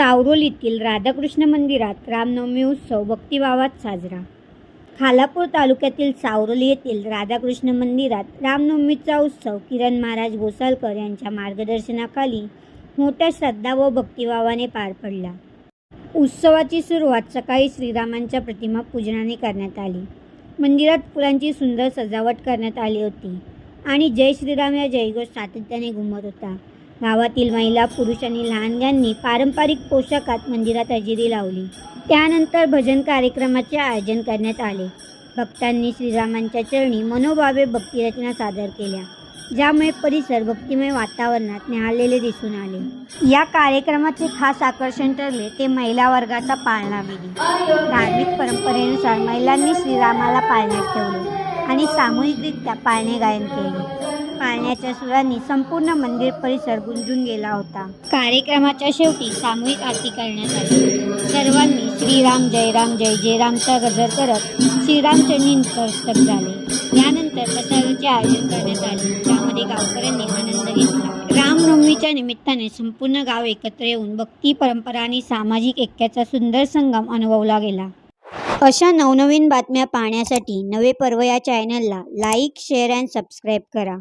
सावरोलीतील राधाकृष्ण मंदिरात रामनवमी उत्सव भक्तिभावात साजरा. खालापूर तालुक्यातील सावरोली येथील राधाकृष्ण मंदिरात रामनवमीचा उत्सव किरण महाराज गोसालकर यांच्या मार्गदर्शनाखाली मोठ्या श्रद्धा व भक्तिभावाने पार पडला. उत्सवाची सुरुवात सकाळी श्रीरामांच्या प्रतिमा पूजनाने करण्यात आली. मंदिरात फुलांची सुंदर सजावट करण्यात आली होती आणि जय श्रीराम या जयघोष सातत्याने घुमत होता. गावातील महिला पुरुष आणि लहानग्यांनी पारंपरिक पोशाखात मंदिरात हजेरी लावली. त्यानंतर भजन कार्यक्रमाचे आयोजन करण्यात आले. भक्तांनी श्रीरामांच्या चरणी मनोभावे भक्तिरचना सादर केल्या ज्यामुळे परिसर भक्तिमय वातावरणात निहाळलेले दिसून आले. या कार्यक्रमाचे खास आकर्षण ठरले ते महिला वर्गाचा पाळणा विधी. धार्मिक परंपरेनुसार महिलांनी श्रीरामाला पाळण्यात ठेवले आणि सामूहिकरित्या पाळणे गायन केले. पाळण्याच्या सुरांनी संपूर्ण मंदिर परिसर गुंजून गेला होता. कार्यक्रमाच्या शेवटी सामूहिक आरती करण्यात आली. सर्वांनी श्रीराम जय राम जय जय रामचा गजर करत श्रीरामचरणी नतमस्तक झाले. यानंतर प्रसादाचे आयोजन करण्यात आले. त्यामध्ये गावकऱ्यांनी आनंद घेतला. रामनवमीच्या निमित्ताने संपूर्ण गाव एकत्र येऊन भक्ती परंपरा आणि सामाजिक ऐक्याचा सुंदर संगम अनुभवला गेला. अशा नवनवीन बातम्या पाहण्यासाठी नवे पर्व या चॅनलला लाईक शेअर अँड सबस्क्राईब करा.